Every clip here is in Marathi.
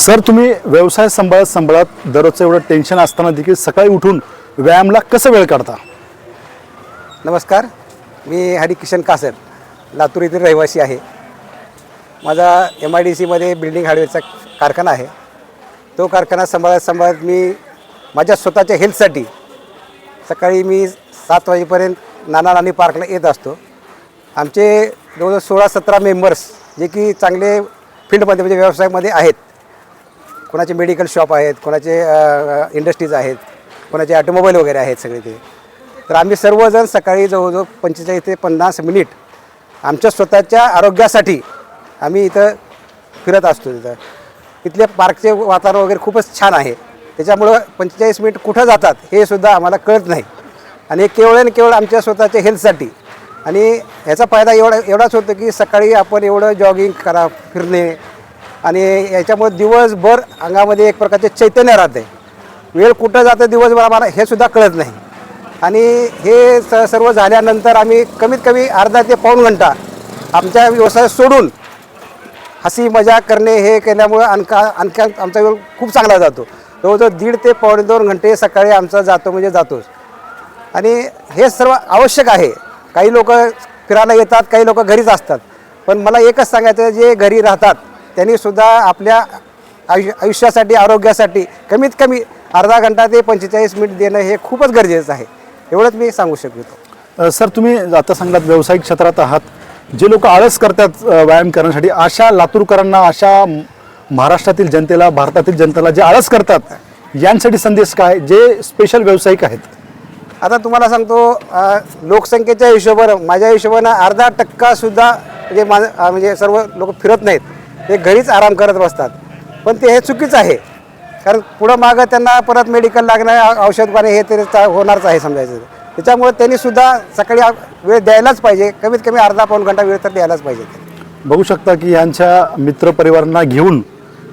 सर तुम्ही व्यवसाय सांभाळत सांभाळत दररोजचं एवढं टेन्शन असताना देखील सकाळी उठून व्यायामला कसं वेळ काढता? नमस्कार. मी हरिकिशन कासर लातूर येथील रहिवासी आहे. माझा एम आय डी सीमध्ये बिल्डिंग हार्डवेअरचा कारखाना आहे. तो कारखाना सांभाळत सांभाळत मी माझ्या स्वतःच्या हेल्थसाठी सकाळी मी सात वाजेपर्यंत नाना नानी पार्कला येत असतो. आमचे जवळजवळ सोळा सतरा मेंबर्स जे की चांगले फील्डमध्ये म्हणजे व्यवसायामध्ये आहेत. कोणाचे मेडिकल शॉप आहेत कोणाचे इंडस्ट्रीज आहेत कोणाचे ऑटोमोबाईल वगैरे आहेत सगळे ते. तर आम्ही सर्वजण सकाळी जवळजवळ पंचेचाळीस ते पन्नास मिनिट आमच्या स्वतःच्या आरोग्यासाठी आम्ही इथं फिरत असतो तिथं. इथले पार्कचे वातावरण वगैरे खूपच छान आहे. त्याच्यामुळं पंचेचाळीस मिनिट कुठं जातात हे सुद्धा आम्हाला कळत नाही. आणि केवळ आणि केवळ आमच्या स्वतःच्या हेल्थसाठी. आणि ह्याचा फायदा एवढा एवढाच होतो की सकाळी आपण एवढं जॉगिंग करा फिरणे आणि याच्यामुळे दिवसभर अंगामध्ये एक प्रकारचे चैतन्य राहते. वेळ कुठं जातं दिवसभर आम्हाला हे सुद्धा कळत नाही. आणि हे स सर्व झाल्यानंतर आम्ही कमीत कमी अर्धा ते पाऊण घंटा आमच्या व्यवसाय सोडून हसी मजा करणे हे केल्यामुळं आणखा आणखा आमचा वेळ खूप चांगला जातो. जवळजवळ दीड ते पावणे दोन घंटे सकाळी आमचा जातो म्हणजे जातोच. आणि हे सर्व आवश्यक आहे. काही लोक फिरायला येतात काही लोक घरीच असतात. पण मला एकच सांगायचं जे घरी राहतात त्यांनी सुद्धा आपल्या आयुष्य आयुष्यासाठी आरोग्यासाठी कमीत कमी अर्धा घंटा ते पंचेचाळीस मिनिट देणं हे खूपच गरजेचं आहे. एवढंच मी सांगू शकतो. सर तुम्ही आता सांगलात व्यावसायिक क्षेत्रात आहात. जे लोक आळस करतात व्यायाम करण्यासाठी अशा लातूरकरांना अशा महाराष्ट्रातील जनतेला भारतातील जनतेला जे आळस करतात यांसाठी संदेश काय? जे स्पेशल व्यावसायिक आहेत. आता तुम्हाला सांगतो लोकसंख्येच्या हिशोबानं माझ्या हिशोबानं अर्धा टक्कासुद्धा म्हणजे मा अ, म्हणजे सर्व लोक फिरत नाहीत. ते घरीच आराम करत बसतात. पण ते हे चुकीचं आहे. कारण पुढं मागं त्यांना परत मेडिकल लागणं औषध पाणी हे तरी चा- होणारच आहे समजायचं. त्याच्यामुळे त्यांनी सुद्धा सकाळी वेळ द्यायलाच पाहिजे. कमीत कमी अर्धा पाऊन घंटा वेळ तर द्यायलाच पाहिजे. बघू शकता की यांच्या मित्रपरिवारांना घेऊन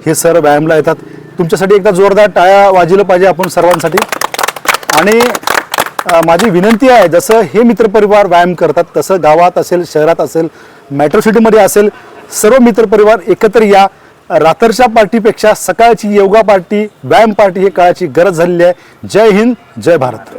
हे सर व्यायामला येतात. तुमच्यासाठी एकदा जोरदार टाळ्या वाजलं पाहिजे आपण सर्वांसाठी. आणि माझी विनंती आहे जसं हे मित्रपरिवार व्यायाम करतात तसं गावात असेल शहरात असेल मेट्रो सिटीमध्ये असेल सर्व मित्रपरिवार एकत्र या रात्रच्या पार्टीपेक्षा सकाळची योगा पार्टी व्यायाम पार्टी ही काळाची गरज झालेली आहे. जय हिंद जय भारत.